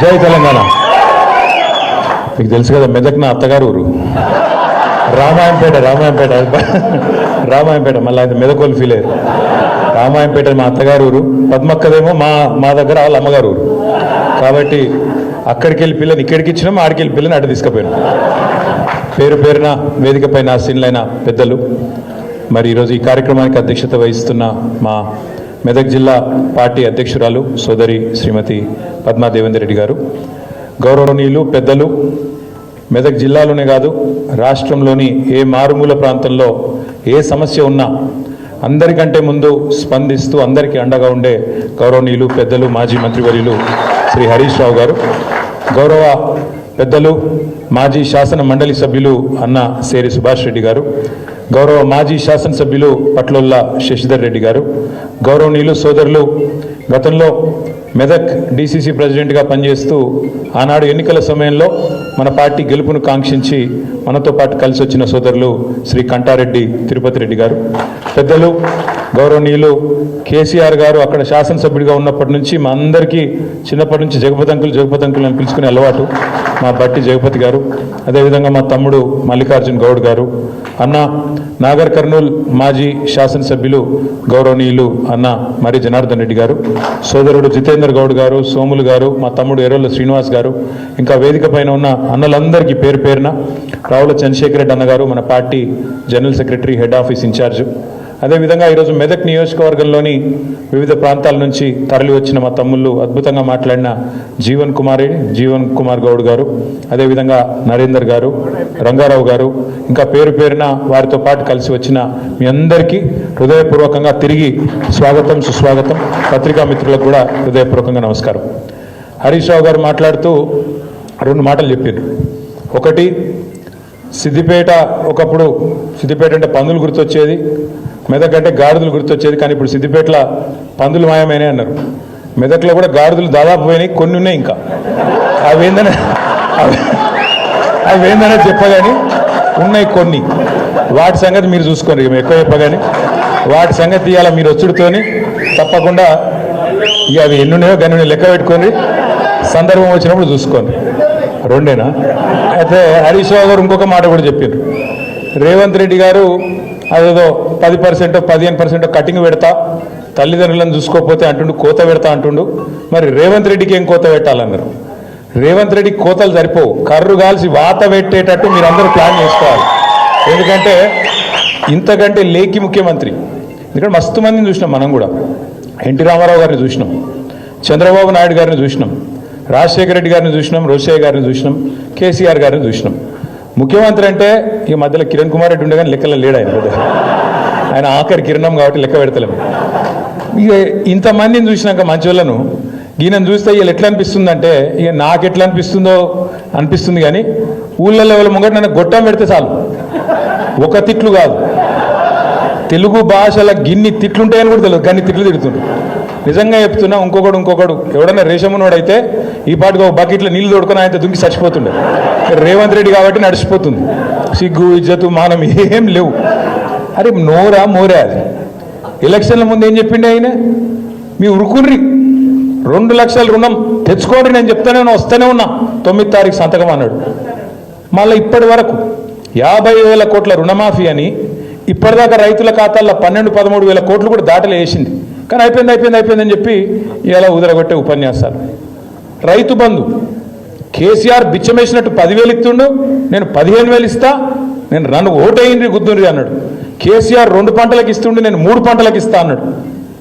జై తెలంగాణ. మీకు తెలుసు కదా మెదక్ నా అత్తగారు ఊరు. రామాయంపేట రామాయంపేట. రామాయంపేట మళ్ళీ అయితే మెదకోలు ఫీల్ అయ్యారు రామాయంపేట మా అత్తగారు ఊరు. పద్మక్కదేమో మా మా దగ్గర వాళ్ళ అమ్మగారు ఊరు. కాబట్టి అక్కడికి వెళ్ళి పిల్లని ఇక్కడికి ఇచ్చినాం ఆడికి వెళ్ళి పిల్లని అటు తీసుకుపోయాను. పేరు పేరున వేదికపై నా సీన్లైన పెద్దలు. మరి ఈరోజు ఈ కార్యక్రమానికి అధ్యక్షత వహిస్తున్న మా మెదక్ జిల్లా పార్టీ అధ్యక్షురాలు సోదరి శ్రీమతి పద్మా దేవేందర్ రెడ్డి గారు. గౌరవనీయులు పెద్దలు మెదక్ జిల్లాలోనే కాదు రాష్ట్రంలోని ఏ మారుమూల ప్రాంతంలో ఏ సమస్య ఉన్నా అందరికంటే ముందు స్పందిస్తూ అందరికీ అండగా ఉండే గౌరవనీయులు పెద్దలు మాజీ మంత్రివర్యులు శ్రీ హరీష్ రావు గారు గౌరవ పెద్దలు మాజీ శాసన మండలి సభ్యులు అన్న సేరి సుభాష్ రెడ్డి గారు గౌరవ మాజీ శాసనసభ్యులు పట్లొల్ల శశిధర్ రెడ్డి గారు గౌరవనీయులు సోదరులు గతంలో మెదక్ డీసీసీ ప్రెసిడెంట్గా పనిచేస్తూ ఆనాడు ఎన్నికల సమయంలో మన పార్టీ గెలుపును కాంక్షించి మనతో పాటు కలిసి వచ్చిన సోదరులు శ్రీ కంటారెడ్డి తిరుపతి రెడ్డి గారు. పెద్దలు గౌరవనీయులు కేసీఆర్ గారు అక్కడ శాసనసభ్యుడిగా ఉన్నప్పటి నుంచి మా అందరికీ చిన్నప్పటి నుంచి జగపతంకులు అని పిలుచుకునే అలవాటు. మా బట్టి జగపతి గారు అదేవిధంగా మా తమ్ముడు మల్లికార్జున్ గౌడ్ గారు అన్న నాగర్ కర్నూల్ మాజీ శాసనసభ్యులు గౌరవనీయులు అన్న మరి జనార్దన్ రెడ్డి గారు సోదరుడు జితేందర్ గౌడ్ గారు సోములు గారు మా తమ్ముడు ఎర్రల శ్రీనివాస్ గారు ఇంకా వేదిక పైన ఉన్న అన్నలందరికీ పేరు పేరున రావుల చంద్రశేఖర్ రెడ్డి అన్నగారు మన party general secretary head office incharge అదేవిధంగా ఈరోజు మెదక్ నియోజకవర్గంలోని వివిధ ప్రాంతాల నుంచి తరలి వచ్చిన మా తమ్ముళ్ళు అద్భుతంగా మాట్లాడిన జీవన్ కుమార్ జీవన్ కుమార్ గౌడ్ గారు అదేవిధంగా నరేందర్ గారు రంగారావు గారు ఇంకా పేరు పేరున వారితో పాటు కలిసి వచ్చిన మీ అందరికీ హృదయపూర్వకంగా తిరిగి స్వాగతం సుస్వాగతం. పత్రికా మిత్రులకు కూడా హృదయపూర్వకంగా నమస్కారం. హరీష్ రావు గారు మాట్లాడుతూ రెండు మాటలు చెప్పారు. ఒకటి సిద్దిపేట ఒకప్పుడు సిద్దిపేట అంటే పందులు గుర్తొచ్చేది. మెదక్ అంటే గాడిదలు గుర్తొచ్చేది కానీ ఇప్పుడు సిద్దిపేటలో పందులు మాయమైనాయి అన్నారు. మెదక్లో కూడా గాడిదలు దాదాపు పోయినాయి కొన్ని ఉన్నాయి ఇంకా. అవి ఏందని అవి ఏందనే చెప్పగాని ఉన్నాయి కొన్ని. వాటి సంగతి మీరు చూసుకోండి ఎక్కువ చెప్పగాని. వాటి సంగతి ఇవాళ మీరు వచ్చుడుతోని తప్పకుండా ఇక అవి ఎన్నున్నాయో ఉన్నాయో లెక్క పెట్టుకోండి. సందర్భం వచ్చినప్పుడు చూసుకోండి. రెండేనా? అయితే హరీష్ రావు గారు ఇంకొక మాట కూడా చెప్పారు. రేవంత్ రెడ్డి గారు అదేదో పది పర్సెంట్ పదిహేను పర్సెంట్ కటింగ్ పెడతా. తల్లిదండ్రులను చూసుకోకపోతే అంటుండు కోత పెడతా అంటుండు. మరి రేవంత్ రెడ్డికి ఏం కోత పెట్టాలన్నారు రేవంత్ రెడ్డికి కోతలు సరిపోవు. కర్రు కాల్సి వాత పెట్టేటట్టు మీరు అందరూ ప్లాన్ చేసుకోవాలి. ఎందుకంటే ఇంతకంటే లేకి ముఖ్యమంత్రి. ఎందుకంటే మస్తు మందిని చూసినాం మనం కూడా. ఎన్టీ రామారావు గారిని చూసినాం. చంద్రబాబు నాయుడు గారిని చూసినాం. రాజశేఖర రెడ్డి గారిని చూసినాం. రోషయ్య గారిని చూసినాం. కేసీఆర్ గారిని చూసినాం. ముఖ్యమంత్రి అంటే ఈ మధ్యలో కిరణ్ కుమార్ రెడ్డి ఉండే కానీ లెక్కలో లేడు ఆయన ఆయన ఆఖరి కిరణం కాబట్టి లెక్క పెడతలేము. ఇక ఇంతమందిని చూసినాక మంచి వాళ్ళను ఈయనను చూస్తే వీళ్ళు ఎట్లా అనిపిస్తుందంటే ఇక నాకు ఎట్లా అనిపిస్తుందో అనిపిస్తుంది కానీ ఊళ్ళల్లో వాళ్ళ ముంగట నన్ను గొట్టం పెడితే చాలు. ఒక తిట్లు కాదు. తెలుగు భాషల గిన్ని తిట్లుంటాయని కూడా తెలియదు. గన్ని తిట్లు తిడుతుండ్రు. నిజంగా చెప్తున్నా ఇంకొకడు ఇంకొకడు. ఎవడన్నా రేషమునోడైతే ఈ పాటికి ఒక బకెట్లో నీళ్ళు తోడుకొని ఆయన దుంకి చచ్చిపోతుండే. రేవంత్ రెడ్డి కాబట్టి నడిచిపోతుంది. సిగ్గు ఇజ్జతు మానం ఏం లేవు. అరే నోరా మోరా అది. ఎలక్షన్ల ముందు ఏం చెప్పిండే ఆయన? మీ ఉరుకుర్రి. రెండు లక్షల రుణం తెచ్చుకోండి నేను చెప్తానే ఉన్నా వస్తూనే ఉన్నా. తొమ్మిది తారీఖు సంతకం అన్నాడు. మళ్ళీ ఇప్పటి వరకు యాభై వేల కోట్ల రుణమాఫీ అని ఇప్పటిదాకా రైతుల ఖాతాల్లో పన్నెండు పదమూడు వేల కోట్లు కూడా దాటలు వేసింది కానీ అయిపోయింది అయిపోయింది అయిపోయిందని చెప్పి ఇలా ఉదరగొట్టే ఉపన్యాసాలు. రైతు బంధు కేసీఆర్ బిచ్చమేసినట్టు పదివేలు ఇస్తుండు నేను పదిహేను వేలు ఇస్తా నేను రెండు ఓటేయండి గుద్దుండ్రి అన్నాడు. కేసీఆర్ రెండు పంటలకు ఇస్తుండే నేను మూడు పంటలకు ఇస్తా అన్నాడు.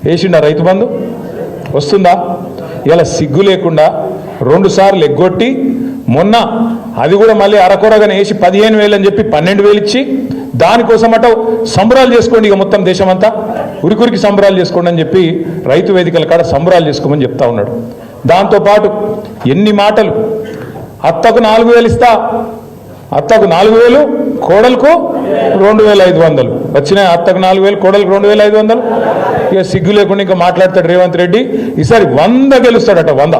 వేసిండా రైతు బంధు? వస్తుందా? ఇలా సిగ్గు లేకుండా రెండు సార్లు ఎగ్గొట్టి మొన్న అది కూడా మళ్ళీ అరకొరగానే వేసి పదిహేను వేలు అని చెప్పి పన్నెండు వేలు ఇచ్చి దానికోసమట సంబరాలు చేసుకోండి ఇక మొత్తం దేశమంతా. ఉరికురికి సంబరాలు చేసుకోండి అని చెప్పి రైతు వేదికల కాడ సంబరాలు చేసుకోమని చెప్తా ఉన్నాడు. దాంతోపాటు ఎన్ని మాటలు? అత్తకు నాలుగు వేలు ఇస్తా. అత్తకు నాలుగు వేలు కోడలకు రెండు వేల ఐదు వందలు. వచ్చినాయి అత్తకు నాలుగు వేలు కోడలకు రెండు వేల ఐదు వందలు? ఇక సిగ్గు లేకుండా ఇంకా మాట్లాడతాడు రేవంత్ రెడ్డి. ఈసారి వంద గెలుస్తాడట వంద.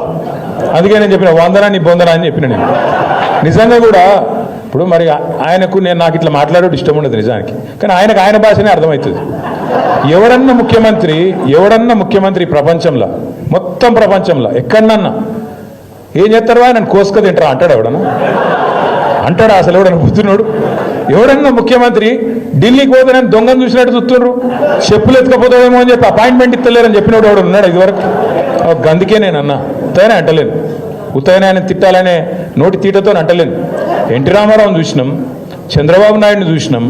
అందుకే నేను చెప్పిన వందనా నీ బొందనా అని చెప్పిన నేను. నిజంగా కూడా ఇప్పుడు మరి ఆయనకు నేను నాకు ఇట్లా మాట్లాడడం ఇష్టం ఉండదు నిజానికి. కానీ ఆయనకు ఆయన భాషనే అర్థమవుతుంది. ఎవడన్నా ముఖ్యమంత్రి ఎవడన్నా ముఖ్యమంత్రి ప్రపంచంలో మొత్తం ప్రపంచంలో ఎక్కడన్నా ఏం చేస్తారు ఆయన కోసుక తింటారా? అంటాడు ఎవడన్నా? అంటాడా అసలు ఎవడన్నా కూర్చున్నాడు? ఎవడన్నా ముఖ్యమంత్రి ఢిల్లీకి పోతే దొంగను చూసినట్టు చూస్తుండ్రు? చెప్పులు ఎత్తుకపోతావేమో అని చెప్పి అపాయింట్మెంట్ ఇస్తలేరని చెప్పినోడు ఎవడు ఉన్నాడు ఇదివరకు. గందుకే నేను అన్నా. ఉత్తగానే అంటలేను. ఉత్తగానే ఆయన తిట్టాలనే నోటి తీటతో అంటలేను. ఎన్టీ రామారావుని చూసినాం చంద్రబాబు నాయుడిని చూసినాం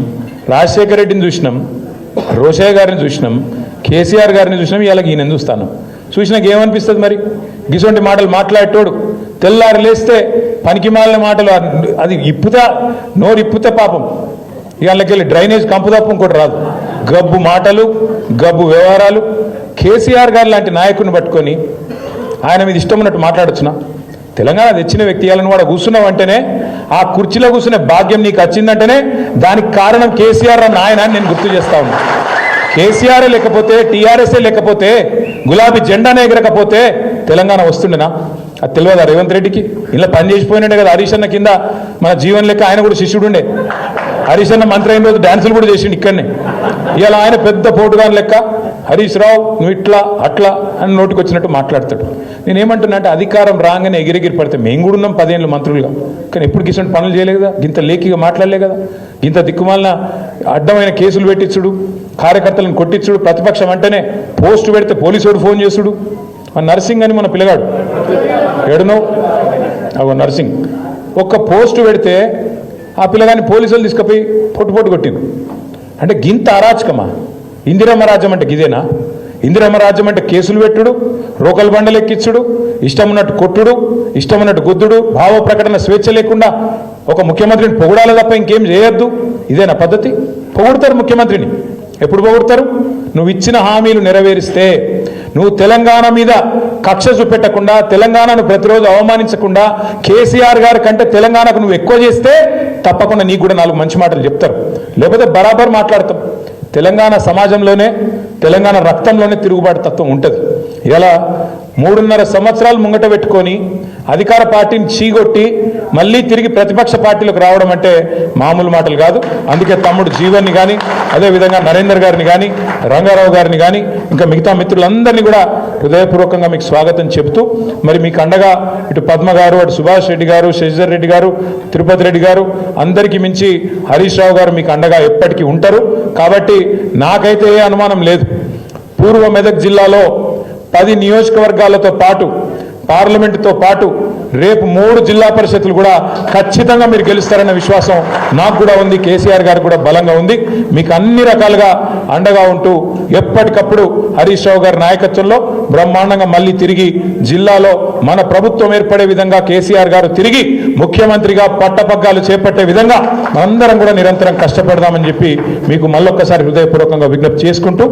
రాజశేఖర రెడ్డిని చూసినాం రోషయ్య గారిని చూసినాం కేసీఆర్ గారిని చూసినాం ఇలాగ ఈయన చూస్తాను చూసినాక ఏమనిపిస్తుంది మరి? గిసొంటి మాటలు మాట్లాడేటోడు తెల్లారు లేస్తే పనికి మాలిన మాటలు అది- ఇప్పుతా నోరు ఇప్పుతే పాపం. ఇవాళకెళ్ళి డ్రైనేజ్ కంపు తప్ప ఇంకోటి రాదు. గబ్బు మాటలు గబ్బు వ్యవహారాలు. కేసీఆర్ గారు లాంటి నాయకుడిని పట్టుకొని ఆయన మీద ఇష్టం ఉన్నట్టు మాట్లాడొచ్చునా? తెలంగాణ తెచ్చిన వ్యక్తి ఇవాళ కూడా కూర్చున్నావు అంటేనే ఆ కుర్చీలో కూర్చునే భాగ్యం నీకు వచ్చిందంటేనే దానికి కారణం కేసీఆర్ అన్న ఆయన నేను గుర్తు చేస్తా ఉన్నా. కేసీఆర్ లేకపోతే టీఆర్ఎస్ఏ లేకపోతే గులాబీ జెండానే ఎగరకపోతే తెలంగాణ వస్తుండేనా? అది తెలియదా రేవంత్ రెడ్డికి? ఇలా పని చేసిపోయినాడే కదా హరీష్ అన్న కింద మన జీవన్ లెక్క ఆయన కూడా శిష్యుడుండే. హరీష్ అన్న మంత్రి అయిన రోజు డాన్సులు కూడా చేసిండు ఇక్కడనే. ఇవాళ ఆయన పెద్ద పోటుగాని లెక్క హరీష్ రావు నువ్వు ఇట్లా అట్లా అని నోటికి వచ్చినట్టు మాట్లాడతాడు. నేనేమంటున్నా అంటే అధికారం రాగానే ఎగిరెగిరి పడితే మేము కూడా ఉన్నాం పదేళ్ళు మంత్రులుగా. కానీ ఎప్పుడు కిషన్ పనులు చేయలే కదా ఇంత లేఖిగా మాట్లాడలే కదా. ఇంత దిక్కుమాలిన అడ్డమైన కేసులు పెట్టించుడు కార్యకర్తలను కొట్టించుడు ప్రతిపక్షం అంటేనే పోస్ట్ పెడితే పోలీసుడు ఫోన్ చేసుడు. మన నర్సింగ్ అని మన పిల్లగాడు. ఎడనో అగో నర్సింగ్. ఒక్క పోస్ట్ పెడితే ఆ పిల్లగాని పోలీసులు తీసుకుపోయి పొట్టు పొట్టు కొట్టింది అంటే గింత అరాచకమా? ఇందిరమ్మ రాజ్యం అంటే గిదేనా? ఇందిరమ్మ రాజ్యం అంటే కేసులు పెట్టుడు రోకలు బండలు ఎక్కించుడు ఇష్టం ఉన్నట్టు కొట్టుడు ఇష్టమున్నట్టు గుద్దుడు భావ ప్రకటన స్వేచ్ఛ లేకుండా ఒక ముఖ్యమంత్రిని పొగడాలి తప్ప ఇంకేం చేయొద్దు. ఇదేనా పద్ధతి? పొగుడతారు ముఖ్యమంత్రిని. ఎప్పుడు పొగుడతారు? నువ్వు ఇచ్చిన హామీలు నెరవేరిస్తే నువ్వు తెలంగాణ మీద కక్ష చూపెట్టకుండా తెలంగాణను ప్రతిరోజు అవమానించకుండా కేసీఆర్ గారి కంటే తెలంగాణకు నువ్వు ఎక్కువ చేస్తే తప్పకుండా నీకు కూడా నాలుగు మంచి మాటలు చెప్తారు. లేకపోతే బరాబర్ మాట్లాడతాం. తెలంగాణ సమాజంలోనే తెలంగాణ రక్తంలోనే తిరుగుబాటు తత్వం ఉంటుంది. ఇలా మూడున్నర సంవత్సరాలు ముంగట పెట్టుకొని అధికార పార్టీని చీగొట్టి మళ్ళీ తిరిగి ప్రతిపక్ష పార్టీలకు రావడం అంటే మామూలు మాటలు కాదు. అందుకే తమ్ముడు జీవన్ని కానీ అదేవిధంగా నరేందర్ గారిని కానీ రంగారావు గారిని కానీ ఇంకా మిగతా మిత్రులందరినీ కూడా హృదయపూర్వకంగా మీకు స్వాగతం చెబుతూ మరి మీకు అండగా ఇటు పద్మ గారు అటు సుభాష్ రెడ్డి గారు శశిధర్ రెడ్డి గారు తిరుపతి రెడ్డి గారు అందరికీ మించి హరీష్ రావు గారు మీకు అండగా ఎప్పటికీ ఉంటారు. కాబట్టి నాకైతే ఏ అనుమానం లేదు. పూర్వ మెదక్ జిల్లాలో పది నియోజకవర్గాలతో పాటు పార్లమెంటుతో పాటు రేపు మూడు జిల్లా పరిషత్లు కూడా ఖచ్చితంగా మీరు గెలుస్తారన్న విశ్వాసం నాకు కూడా ఉంది కేసీఆర్ గారు కూడా బలంగా ఉంది. మీకు అన్ని రకాలుగా అండగా ఉంటూ ఎప్పటికప్పుడు హరీష్ రావు గారి నాయకత్వంలో బ్రహ్మాండంగా మళ్ళీ తిరిగి జిల్లాలో మన ప్రభుత్వం ఏర్పడే విధంగా కేసీఆర్ గారు తిరిగి ముఖ్యమంత్రిగా పట్టపగ్గాలు చేపట్టే విధంగా అందరం కూడా నిరంతరం కష్టపడదామని చెప్పి మీకు మళ్ళొక్కసారి హృదయపూర్వకంగా విజ్ఞప్తి చేసుకుంటూ